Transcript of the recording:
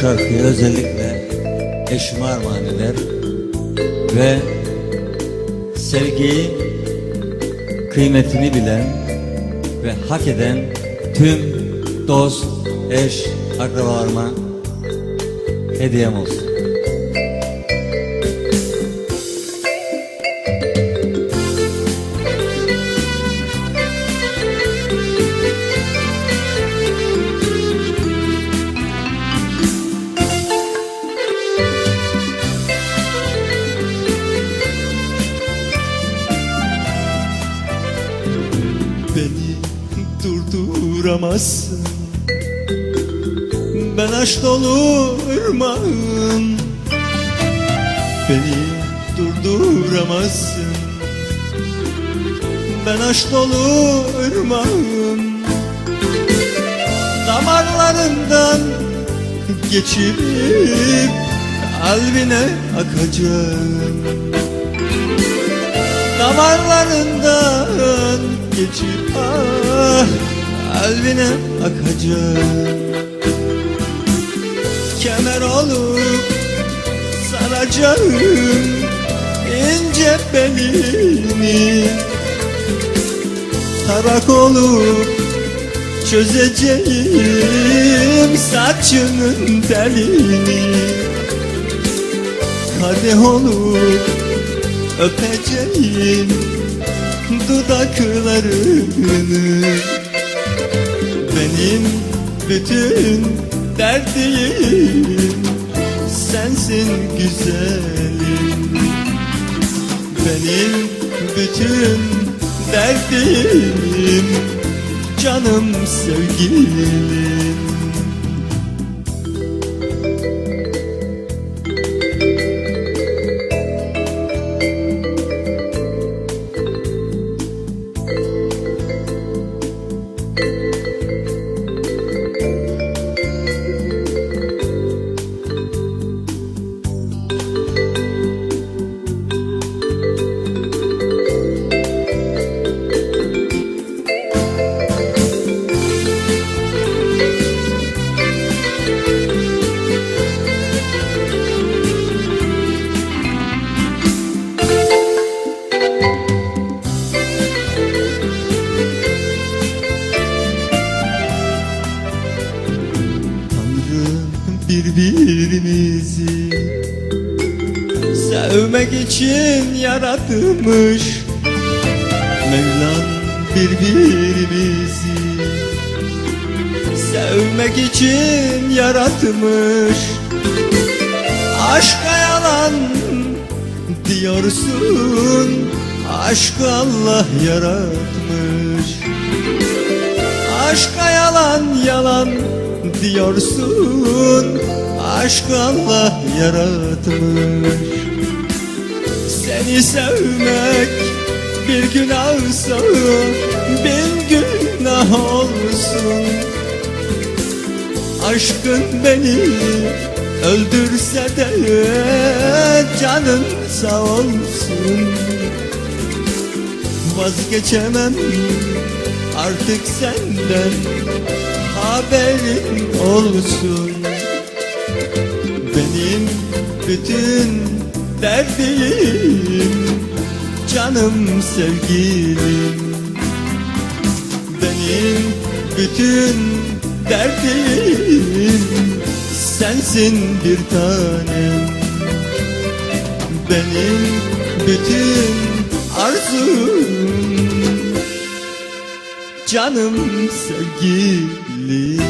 şarkıyı özellikle eşime armağan ve sevgiyi kıymetini bilen ve hak eden tüm dost, eş, akrabalarıma hediyem olsun. Durduramazsın. Ben aşk dolu ırmağım Beni durduramazsın. Ben aşk dolu ırmağım Damarlarından geçip kalbine akacağım. Damarlarından geçip ah kalbine akacak Kemer olup saracağım ince belini. Tarak olup çözeceğim saçının telini. Kadeh olup öpeceğim dudaklarını. Benim bütün derdim sensin güzelim. Benim bütün derdim canım sevgilim birbirimizi. Sevmek için yaratmış Mevlam birbirimizi. Sevmek için yaratmış Aşka yalan diyorsun. Aşkı Allah yaratmış Aşka yalan yalan diyorsun. Aşk Allah yaratmış. Seni sevmek bir günahsa bin günah olsun. Aşkın beni öldürse de canın sağ olsun. Vazgeçemem artık senden haberin olsun. Benim bütün derdim canım sevgilim. Benim bütün derdim sensin bir tanem. Benim bütün arzum canım sevgilim